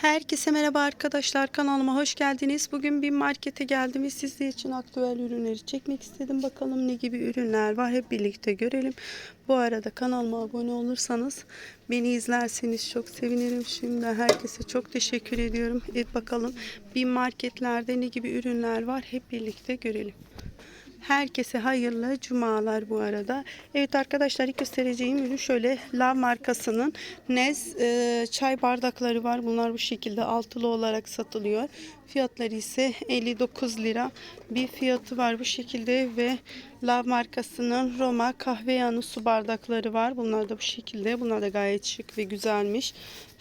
Herkese merhaba arkadaşlar kanalıma hoş geldiniz. Bugün bir markete geldim ve sizler için aktüel ürünleri çekmek istedim. Bakalım ne gibi ürünler var hep birlikte görelim. Bu arada kanalıma abone olursanız beni izlerseniz çok sevinirim. Şimdi herkese çok teşekkür ediyorum. Evet bakalım bir marketlerde ne gibi ürünler var hep birlikte görelim. Herkese hayırlı cumalar bu arada. Evet arkadaşlar ilk göstereceğim ürün şöyle Lav markasının Nez e, çay bardakları var. Bunlar bu şekilde altılı olarak satılıyor. Fiyatları ise 59 lira. Bir fiyatı var bu şekilde ve Lav markasının Roma kahve yanı su bardakları var. Bunlar da bu şekilde. Bunlar da gayet şık ve güzelmiş.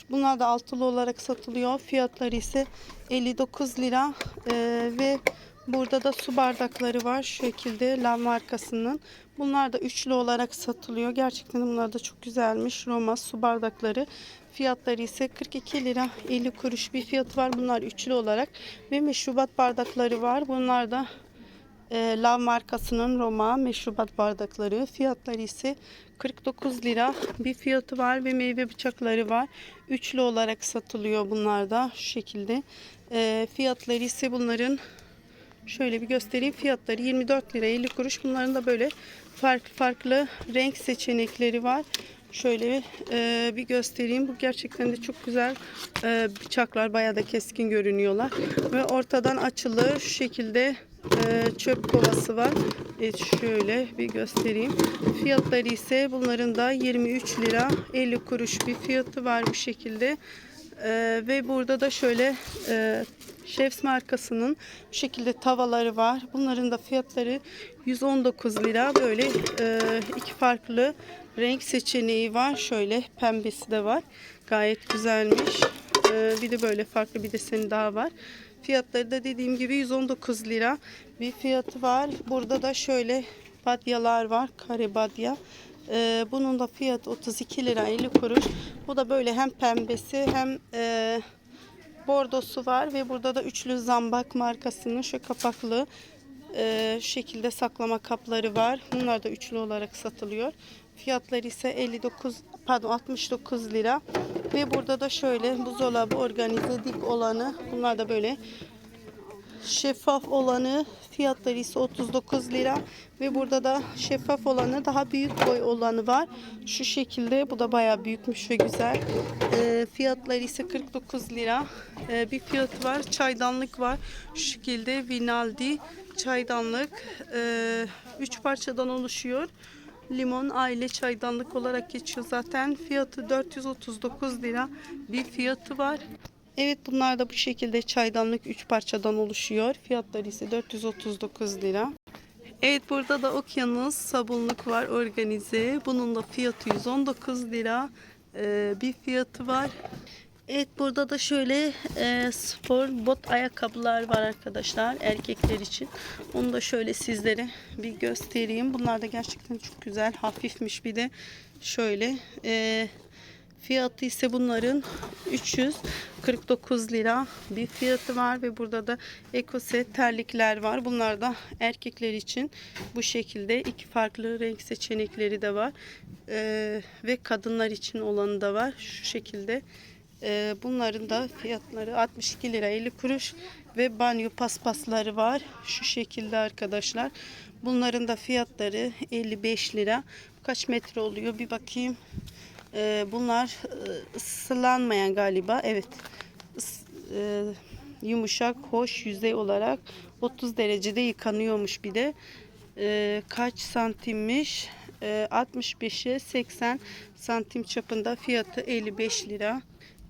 Bunlar da altılı olarak satılıyor. Fiyatları ise 59 lira E, ve Burada da su bardakları var. Şu şekilde Lav markasının. Bunlar da üçlü olarak satılıyor. Gerçekten bunlar da çok güzelmiş. Roma su bardakları. Fiyatları ise 42 lira 50 kuruş bir fiyatı var. Bunlar üçlü olarak. Ve meşrubat bardakları var. Bunlar da e, Lav markasının Roma meşrubat bardakları. Fiyatları ise 49 lira bir fiyatı var ve meyve bıçakları var. Üçlü olarak satılıyor bunlar da şu şekilde. E, fiyatları ise bunların Şöyle bir göstereyim. Fiyatları 24 lira 50 kuruş. Bunların da böyle farklı farklı renk seçenekleri var. Şöyle e, bir göstereyim. Bu gerçekten de çok güzel e, bıçaklar. Bayağı da keskin görünüyorlar. Ve ortadan açılı şu şekilde e, çöp kovası var. Evet, şöyle bir göstereyim. Fiyatları ise bunların da 23 lira 50 kuruş bir fiyatı var bu şekilde. Ee, ve burada da şöyle e, Chefs markasının bu şekilde tavaları var. Bunların da fiyatları 119 lira. Böyle e, iki farklı renk seçeneği var. Şöyle pembesi de var. Gayet güzelmiş. Ee, bir de böyle farklı bir deseni daha var. Fiyatları da dediğim gibi 119 lira bir fiyatı var. Burada da şöyle badyalar var. Kare badya. Ee, bunun da fiyatı 32 lira 50 kuruş. Bu da böyle hem pembesi hem e, bordosu var ve burada da üçlü zambak markasının şu kapaklı e, şekilde saklama kapları var. Bunlar da üçlü olarak satılıyor. Fiyatları ise 59 pardon 69 lira. Ve burada da şöyle buzdolabı organize dik olanı. Bunlar da böyle şeffaf olanı fiyatları ise 39 lira ve burada da şeffaf olanı daha büyük boy olanı var. Şu şekilde bu da bayağı büyükmüş ve güzel. E, fiyatları ise 49 lira. E, bir fiyatı var. Çaydanlık var. Şu şekilde Vinaldi çaydanlık. 3 parçadan oluşuyor. Limon aile çaydanlık olarak geçiyor zaten. Fiyatı 439 lira bir fiyatı var. Evet bunlar da bu şekilde çaydanlık 3 parçadan oluşuyor. Fiyatları ise 439 lira. Evet burada da okyanus sabunluk var organize. Bunun da fiyatı 119 lira. Ee, bir fiyatı var. Evet burada da şöyle e, spor bot ayakkabılar var arkadaşlar erkekler için. Onu da şöyle sizlere bir göstereyim. Bunlar da gerçekten çok güzel hafifmiş bir de şöyle e, Fiyatı ise bunların 349 lira bir fiyatı var ve burada da ekoset terlikler var. Bunlar da erkekler için bu şekilde iki farklı renk seçenekleri de var. Ee, ve kadınlar için olanı da var. Şu şekilde. Ee, bunların da fiyatları 62 lira 50 kuruş ve banyo paspasları var. Şu şekilde arkadaşlar. Bunların da fiyatları 55 lira. Kaç metre oluyor bir bakayım. Ee, bunlar e, galiba. Evet. Is- e, yumuşak, hoş yüzey olarak 30 derecede yıkanıyormuş bir de. Ee, kaç santimmiş? Ee, 65'e 80 santim çapında fiyatı 55 lira.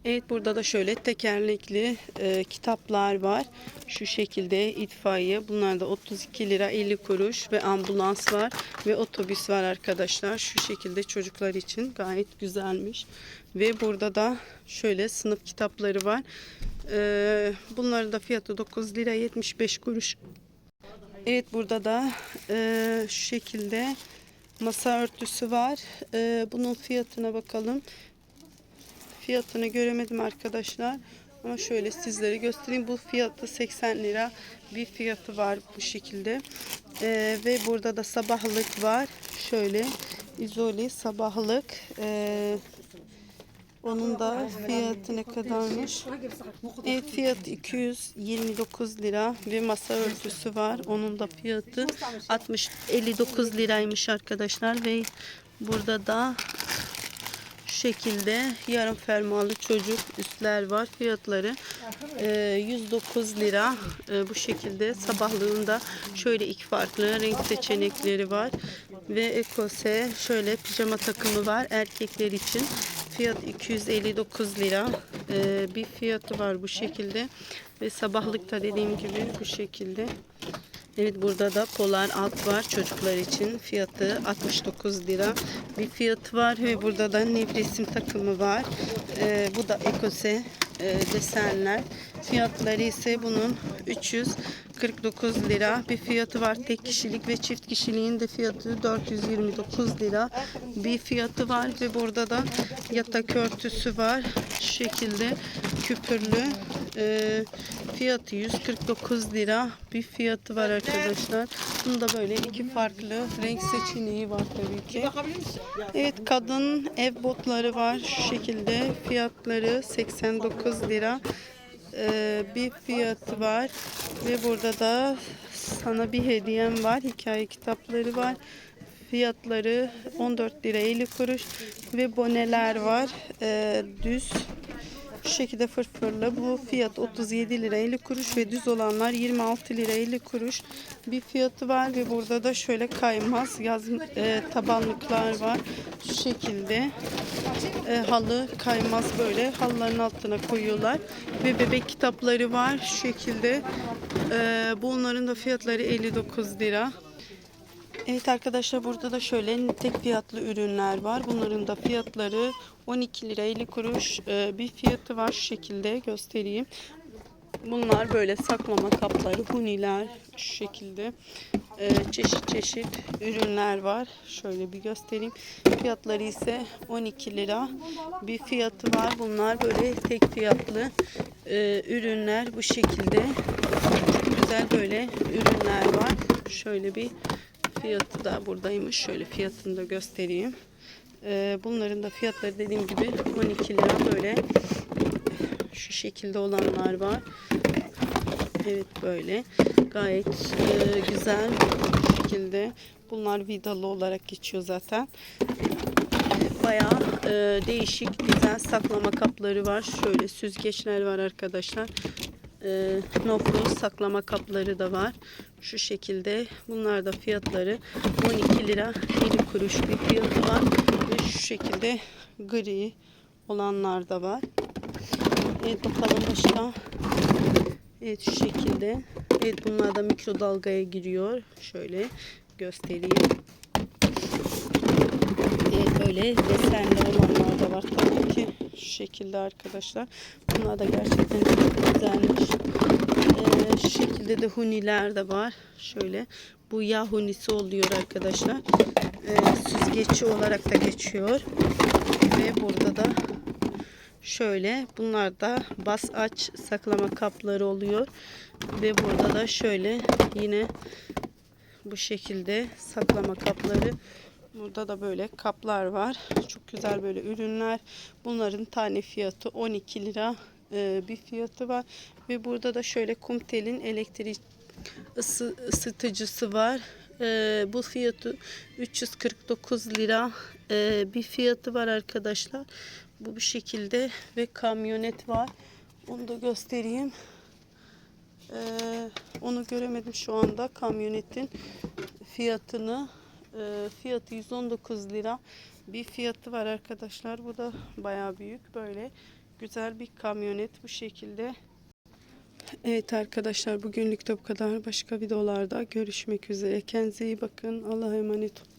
Evet burada da şöyle tekerlekli e, kitaplar var. Şu şekilde itfaiye. Bunlar da 32 lira 50 kuruş ve ambulans var ve otobüs var arkadaşlar. Şu şekilde çocuklar için gayet güzelmiş. Ve burada da şöyle sınıf kitapları var. E, bunların da fiyatı 9 lira 75 kuruş. Evet burada da e, şu şekilde masa örtüsü var. E, bunun fiyatına bakalım. Fiyatını göremedim arkadaşlar. Ama şöyle sizlere göstereyim. Bu fiyatı 80 lira bir fiyatı var bu şekilde. Ee, ve burada da sabahlık var. Şöyle izole sabahlık. Ee, Onun da fiyatı ne kadarmış? Evet fiyat 229 lira ve masa örtüsü var. Onun da fiyatı 60 59 liraymış arkadaşlar ve burada da şekilde yarım fermuarlı çocuk üstler var. Fiyatları e, 109 lira. E, bu şekilde sabahlığında şöyle iki farklı renk seçenekleri var. Ve ekose şöyle pijama takımı var erkekler için. Fiyat 259 lira. E, bir fiyatı var bu şekilde. Ve sabahlıkta dediğim gibi bu şekilde. Evet burada da polar alt var çocuklar için. Fiyatı 69 lira. Bir fiyatı var ve burada da nevresim takımı var. Ee, bu da ekose e, desenler. Fiyatları ise bunun 349 lira. Bir fiyatı var tek kişilik ve çift kişiliğin de fiyatı 429 lira. Bir fiyatı var ve burada da yatak örtüsü var. Şu şekilde küpürlü. Ee, fiyatı 149 lira. Bir fiyatı var arkadaşlar. Bunda böyle iki farklı renk seçeneği var tabii ki. Evet kadın ev botları var şu şekilde. Fiyatları 89 lira. Ee, bir fiyatı var ve burada da sana bir hediyem var. Hikaye kitapları var. Fiyatları 14 lira 50 kuruş ve boneler var. Ee, düz şu şekilde fırfırlı. Bu fiyat 37 lira 50 kuruş ve düz olanlar 26 lira 50 kuruş. Bir fiyatı var ve burada da şöyle kaymaz yaz e, tabanlıklar var. Şu şekilde e, halı kaymaz böyle halıların altına koyuyorlar. Ve bebek kitapları var şu şekilde. E, bunların da fiyatları 59 lira. Evet arkadaşlar burada da şöyle tek fiyatlı ürünler var. Bunların da fiyatları 12 lira 50 kuruş Ee, bir fiyatı var şu şekilde göstereyim. Bunlar böyle saklama kapları, huniler şu şekilde Ee, çeşit çeşit ürünler var. Şöyle bir göstereyim. Fiyatları ise 12 lira. Bir fiyatı var. Bunlar böyle tek fiyatlı e, ürünler bu şekilde. Güzel böyle ürünler var. Şöyle bir fiyatı da buradaymış. Şöyle fiyatını da göstereyim. Ee, bunların da fiyatları dediğim gibi 12 lira böyle şu şekilde olanlar var. Evet böyle gayet e, güzel bu şekilde. Bunlar vidalı olarak geçiyor zaten. Bayağı e, değişik güzel saklama kapları var. Şöyle süzgeçler var arkadaşlar. E, noflu saklama kapları da var. Şu şekilde. Bunlar da fiyatları 12 lira 50 kuruş bir fiyatı var. Ve şu şekilde gri olanlar da var. Evet bakalım başka. Evet şu şekilde. Evet bunlar da mikrodalgaya giriyor. Şöyle göstereyim. Evet böyle desenli olanlar da var tabii ki. Şu şekilde arkadaşlar. Bunlar da gerçekten çok güzelmiş. Ee, şu şekilde de huniler de var. Şöyle bu yağ hunisi oluyor arkadaşlar. Ee, süzgeci olarak da geçiyor. Ve burada da şöyle bunlar da bas aç saklama kapları oluyor. Ve burada da şöyle yine bu şekilde saklama kapları. Burada da böyle kaplar var. Çok güzel böyle ürünler. Bunların tane fiyatı 12 lira bir fiyatı var. Ve burada da şöyle Kumtel'in elektrik ısı, ısıtıcısı var. E, bu fiyatı 349 lira e, bir fiyatı var arkadaşlar. Bu bu şekilde ve kamyonet var. Onu da göstereyim. Ee, onu göremedim şu anda kamyonetin fiyatını. Ee, fiyatı 119 lira bir fiyatı var arkadaşlar. Bu da bayağı büyük böyle güzel bir kamyonet bu şekilde. Evet arkadaşlar bugünlük de bu kadar. Başka videolarda görüşmek üzere. Kendinize iyi bakın. Allah'a emanet olun.